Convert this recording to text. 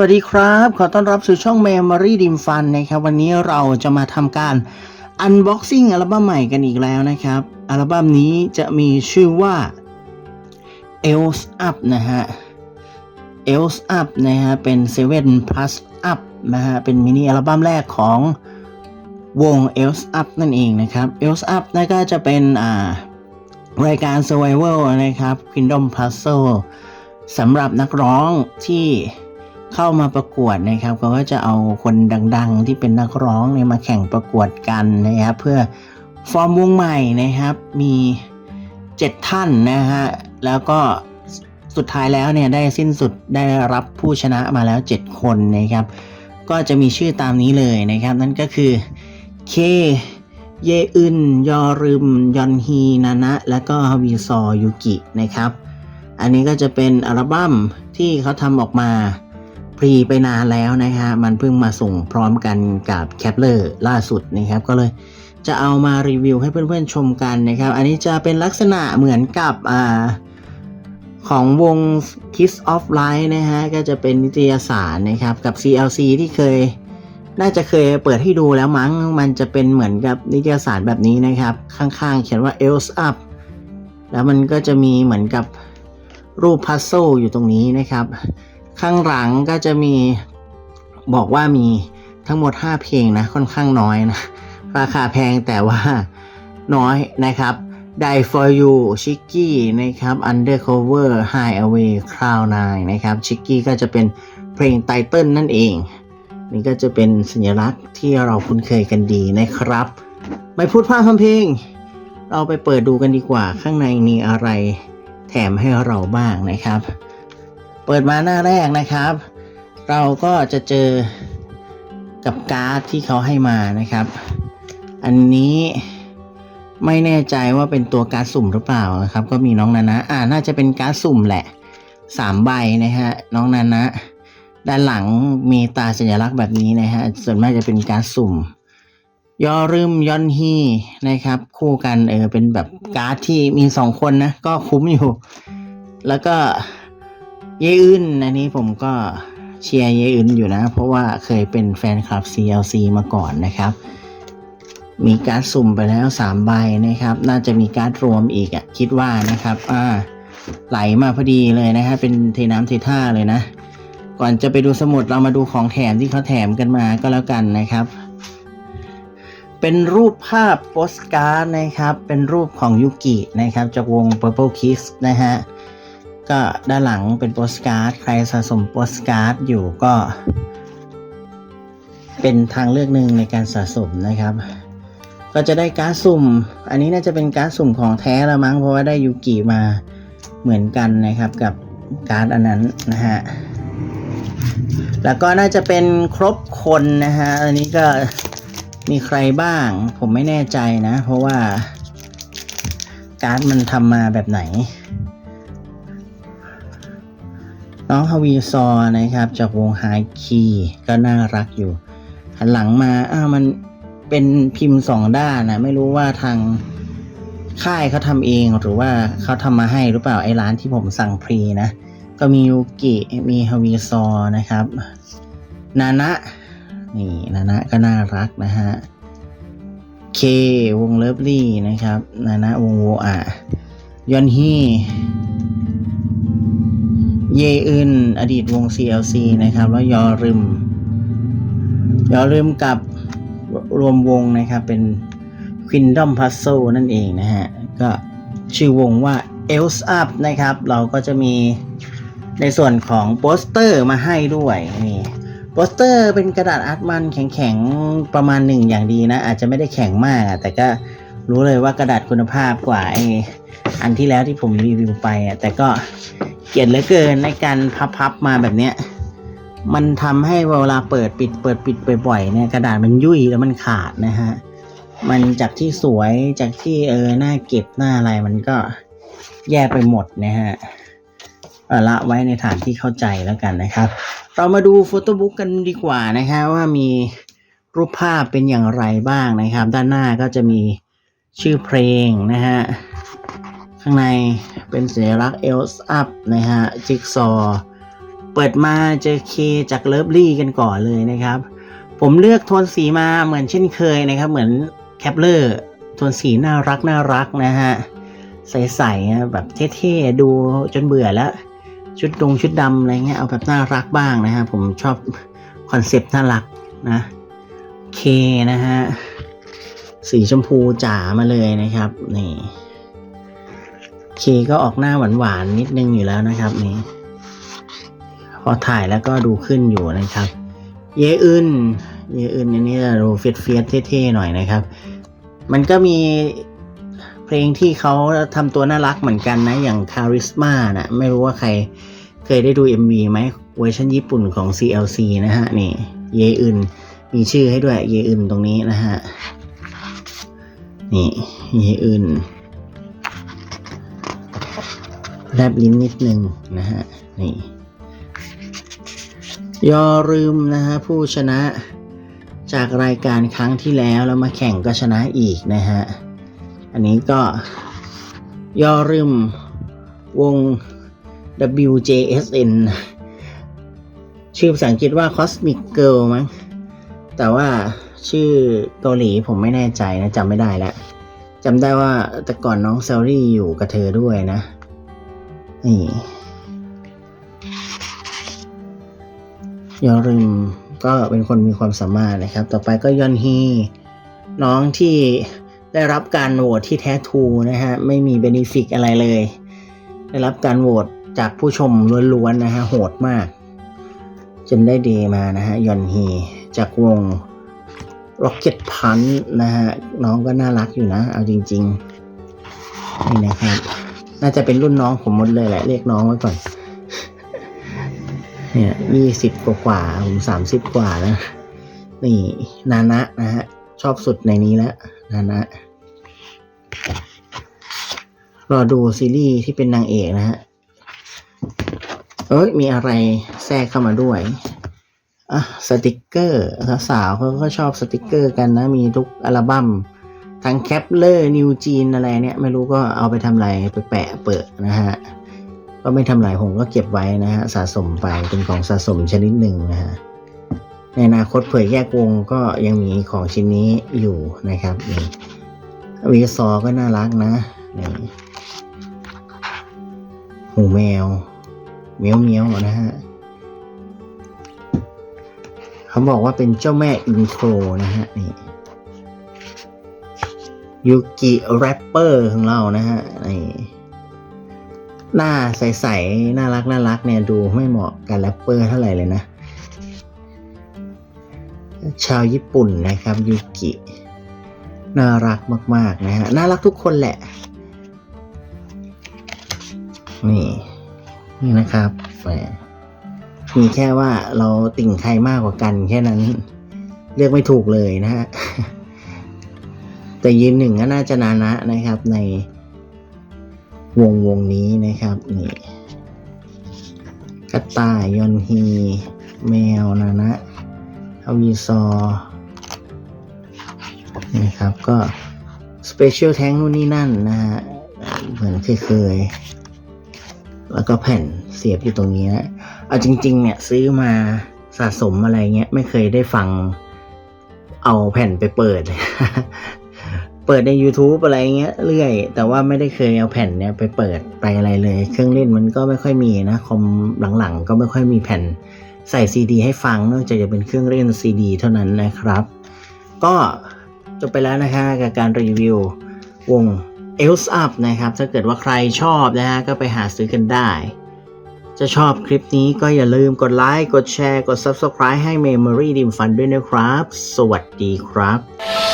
วัสดีครับ ขอต้อนรับสู่ช่อง Memory d i m Fun นะครับ วันนี้เราจะมาทำการ Unboxing อัลบั้มใหม่กันอีกแล้วนะครับ อัลบั้มนี้จะมีชื่อว่า Else Up นะฮะ Else Up นะฮะ เป็น 7 plus up นะฮะ เป็นมินิอัลบั้มแรกของวง Else Up นั่นเองนะครับ Else Up นั่นก็จะเป็นอ่ารายการ Survival นะครับ Kingdom Puzzle สำหรับนักร้องที่ เข้ามาประกวดนะครับเขาก็จะเอาคนดัง ๆ ที่เป็นนักร้องเนี่ยมาแข่งประกวดกันนะครับเพื่อฟอร์มวงใหม่นะครับ มี7ท่านนะฮะแล้วก็สุดท้ายแล้วเนี่ยได้สิ้นสุดได้รับผู้ชนะมาแล้ว 7 คนนะครับ ก็จะมีชื่อตามนี้เลยนะครับ นั่นก็คือเคเยอึนยอรึม ยอนฮีนานะ และก็ฮวีซอยุกินะครับ อันนี้ก็จะเป็นอัลบั้มที่เขาทำออกมา พรีไปนานแล้วนะฮะมันเพิ่งมาส่งพร้อมกันกับแคปเลอร์ล่าสุดนะครับก็เลยจะเอามารีวิวให้เพื่อนๆชมกันนะครับ อันนี้จะเป็นลักษณะเหมือนกับอของวง Kiss of Light นะฮะ ก็จะเป็นนิตยสารนะครับ กับ CLC ที่เคย น่าจะเคยเปิดให้ดูแล้วมั้ง มันจะเป็นเหมือนกับนิตยสารแบบนี้นะครับ ข้างๆ เขียนว่า Else Up แล้วมันก็จะมีเหมือนกับรูปพัซโซอยู่ตรงนี้นะครับ ข้างหลังก็จะมีบอกว่ามีทั้งหมด 5 เพลงนะค่อนข้างน้อยนะ ราคาแพงแต่ว่าน้อยนะครับ Die for you Chicky นะครับ Undercover High Away Cloud 9นะครับ Chicky ก็จะเป็นเพลงไตเติลนั่นเอง นี่ก็จะเป็นสัญลักษณ์ที่เราคุ้นเคยกันดีนะครับ ไม่พูดพร่ำทำเพลง เราไปเปิดดูกันดีกว่าข้างในมีอะไรแถมให้เราบ้างนะครับ เปิดมาหน้าแรกนะครับ เราก็จะเจอกับการ์ดที่เขาให้มานะครับ อันนี้ไม่แน่ใจว่าเป็นตัวการ์ดสุ่มหรือเปล่านะครับ ก็มีน้องนานะอ่าน่าจะเป็นการ์ดสุ่มแหละสามใบนะฮะน้องนานะ ด้านหลังมีตาสัญลักษณ์แบบนี้นะฮะส่วนมากจะเป็นการ์ดสุ่มย่อรึมยอนฮี่นะครับ คู่กันเออเป็นแบบการ์ดที่มีสองคนนะ ก็คุ้มอยู่ แล้วก็ เยอึนอันนี้ผมก็เชียร์เยอึนอยู่นะ เพราะว่าเคยเป็นแฟนคลับ CLC มาก่อนนะครับ มีการ์ดสุ่มไปแล้ว3ใบนะครับ น่าจะมีการ์ดรวมอีกอะ่ะคิดว่านะครับอ่าไหลมาพอดีเลยนะฮะเป็นเทน้ำเทท่าเลยนะ ก่อนจะไปดูสมุดเรามาดูของแถมที่เขาแถมกันมาก็แล้วกันนะครับ เป็นรูปภาพโปสการ์ดนะครับ เป็นรูปของยุกินะครับจากวง Purple Kiss นะฮะ ก็ด้านหลังเป็นโปสการ์ด ใครสะสมโปสการ์ดอยู่ก็ เป็นทางเลือกหนึ่งในการสะสมนะครับ ก็จะได้การ์ดสุ่ม อันนี้น่าจะเป็นการ์ดสุ่มของแท้ละมั้งเพราะว่าได้ยูกิมาเหมือนกันนะครับกับการ์ดอันนั้นนะฮะแล้วก็น่าจะเป็นครบคนนะฮะอันนี้ก็มีใครบ้าง ผมไม่แน่ใจนะ เพราะว่าการ์ดมันทำมาแบบไหน น้องฮาวีซอนะครับ จากวงไฮคีก็น่ารักอยู่หันหลังมาอ้าวมันเป็นพิมพ์สองด้านนะไม่รู้ว่าทางค่ายเขาทำเองหรือว่าเขาทำมาให้หรือเปล่าไอ้ร้านที่ผมสั่งพรีนะ ก็มียูกิมีฮาวีซอนะครับ นานะนี่นานะก็น่ารักนะฮะเควงเลิฟลี่นะครับ นานะวงโวอะยอนฮี เยอึนอดีตวง CLC นะครับ แล้วยอรึม ยอรึมกับรวมวงนะครับ เป็น Kingdom Puzzle นั่นเองนะฮะ ก็ชื่อวงว่า Else Up นะครับ เราก็จะมีในส่วนของโปสเตอร์มาให้ด้วยนี่โปสเตอร์เป็นกระดาษอาร์ตมันแข็งๆ ประมาณหนึ่งอย่างดีนะ อาจจะไม่ได้แข็งมากแต่ก็รู้เลยว่ากระดาษคุณภาพกว่าไออันที่แล้วที่ผมรีวิวไปอะแต่ก็ กลียดเหลือเกินในการพับๆมาแบบเนี้ย มันทำให้เวลาเปิดปิดเปิดปิดบ่อยๆเนี่ยกระดาษมันยุ่ยแล้วมันขาดนะฮะ มันจากที่สวยจากที่เออหน้าเก็บหน้าอะไรมันก็แย่ไปหมดนะฮะเอาละไว้ในฐานที่เข้าใจแล้วกันนะครับ เรามาดูโฟโต้บุ๊กกันดีกว่านะครับว่ามีรูปภาพเป็นอย่างไรบ้างนะครับ ด้านหน้าก็จะมีชื่อเพลงนะฮะ ข้างในเป็นสัญลักษณ์ Else Up นะฮะจิ๊กซอเปิดมาเจอเคจากเลิฟลี่กันก่อนเลยนะครับ ผมเลือกโทนสีมาเหมือนเช่นเคยนะครับ เหมือนแคปเลอร์โทนสีน่ารักน่ารักนะฮะใสๆนะแบบเท่ๆดูจนเบื่อแล้ว ชุดดงชุดดำอะไรเงี้ยเอาแบบน่ารักบ้างนะฮะผมชอบคอนเซปต์น่ารักนะเคนะฮะสีชมพูจ๋ามาเลยนะครับนี่ เคก็ออกหน้าหวานๆนิดนึงอยู่แล้วนะครับนี่พอถ่ายแล้วก็ดูขึ้นอยู่นะครับ เยอึนเยอึนอันนี้จะดูเฟียสเฟียสเท่ๆหน่อยนะครับ มันก็มีเพลงที่เขาทำตัวน่ารักเหมือนกันนะ อย่างคาริสมานะไม่รู้ว่าใครเคยได้ดู MV ไหมเวอร์ชันญี่ปุ่นของ CLC นะฮะนี่ เยอึนมีชื่อให้ด้วย เยอึนตรงนี้นะฮะ นี่ เยอึน แลบลิ้นนิดนึงนะฮะ นี่ยอลืมนะฮะ ผู้ชนะจากรายการครั้งที่แล้วแล้วมาแข่งก็ชนะอีกนะฮะ อันนี้ก็ยอลืมวง WJSN ชื่อภาษาอังกฤษว่า Cosmic Girl มั้ง แต่ว่าชื่อเกาหลีผมไม่แน่ใจนะจำไม่ได้แล้วจำได้ว่าแต่ก่อนน้องเซลลี่อยู่กับเธอด้วยนะ นี่ยอริมก็เป็นคนมีความสามารถนะครับ ต่อไปก็ยอนฮีน้องที่ได้รับการโหวตที่แท้ทูนะฮะ ไม่มีเบนฟิกอะไรเลย ได้รับการโหวตจากผู้ชมล้วนๆนะฮะ โหดมาก จนได้เดมานะฮะ ยอนฮีจากวง Rocket Punch นะฮะ น้องก็น่ารักอยู่นะ เอาจริง ๆ นี่นะครับ น่าจะเป็นรุ่นน้องผมหมดเลยแหละเรียกน้องไว้ก่อน เนี่ยยี่สิบกว่าๆผมสามสิบกว่าแล้ว นี่นานะนะฮะ ชอบสุดในนี้แล้วนานะรอดูซีรีส์ที่เป็นนางเอกนะฮะ เอ้ย มีอะไรแทรกเข้ามาด้วยอะสติกเกอร์สาวเขาก็ชอบสติกเกอร์กันนะ มีทุกอัลบั้ม ทั้งแคปเลอร์นิวจีนอะไรเนี่ยไม่รู้ก็เอาไปทำอะไรไปแปะเปิดนะฮะก็ไม่ทำลายผมก็เก็บไว้นะฮะสะสมไปเป็นของสะสมชนิดหนึ่งนะฮะในอนาคตเผยแยกวงก็ยังมีของชิ้นนี้อยู่นะครับนี่วีซอก็น่ารักนะนี่หูแมวเมียวเมียวนะฮะเขาบอกว่าเป็นเจ้าแม่อินโทรนะฮะนี่ ยูกิแรปเปอร์ของเรานะฮะนี่หน้าใสๆน่ารักน่ารักเนี่ยดูไม่เหมาะกับแรปเปอร์เท่าไหร่เลยนะ ชาวญี่ปุ่นนะครับยูกิน่ารักมาก ๆ นะฮะน่ารักทุกคนแหละ นี่ นี่นะครับมีแค่ว่าเราติ่งใครมากกว่ากันแค่นั้น เลือกไม่ถูกเลยนะฮะ แต่ยืนหนึ่งก็น่าจะนานะนะครับในวงวงนี้นะครับนี่กระต่ายยอนฮี แมวนะนะฮาวีซอนะครับก็สเปเชียลแทงนู่นนี่นั่นนะฮะเหมือนเคยๆแล้วก็แผ่นเสียบอยู่ตรงนี้นะเอาจริง ๆ เนี่ยซื้อมาสะสมอะไรเงี้ย ไม่เคยได้ฟังเอาแผ่นไปเปิด เปิดใน YouTube อะไรเงี้ยเรื่อย แต่ว่าไม่ได้เคยเอาแผ่นเนี้ยไปเปิดไปอะไรเลย เครื่องเล่นมันก็ไม่ค่อยมีนะคอมหลังๆ ก็ไม่ค่อยมีแผ่นใส่ซีดีให้ฟังนอกจากจะเป็นเครื่องเล่นซีดีเท่านั้นนะครับ ก็จบไปแล้วนะคะกับการรีวิววง Else Up นะครับ ถ้าเกิดว่าใครชอบนะฮะก็ไปหาซื้อกันได้ จะชอบคลิปนี้ก็อย่าลืมกดไลค์ กดแชร์ กด Subscribe ให้ Memory Dim Fun ด้วยนะครับ สวัสดีครับ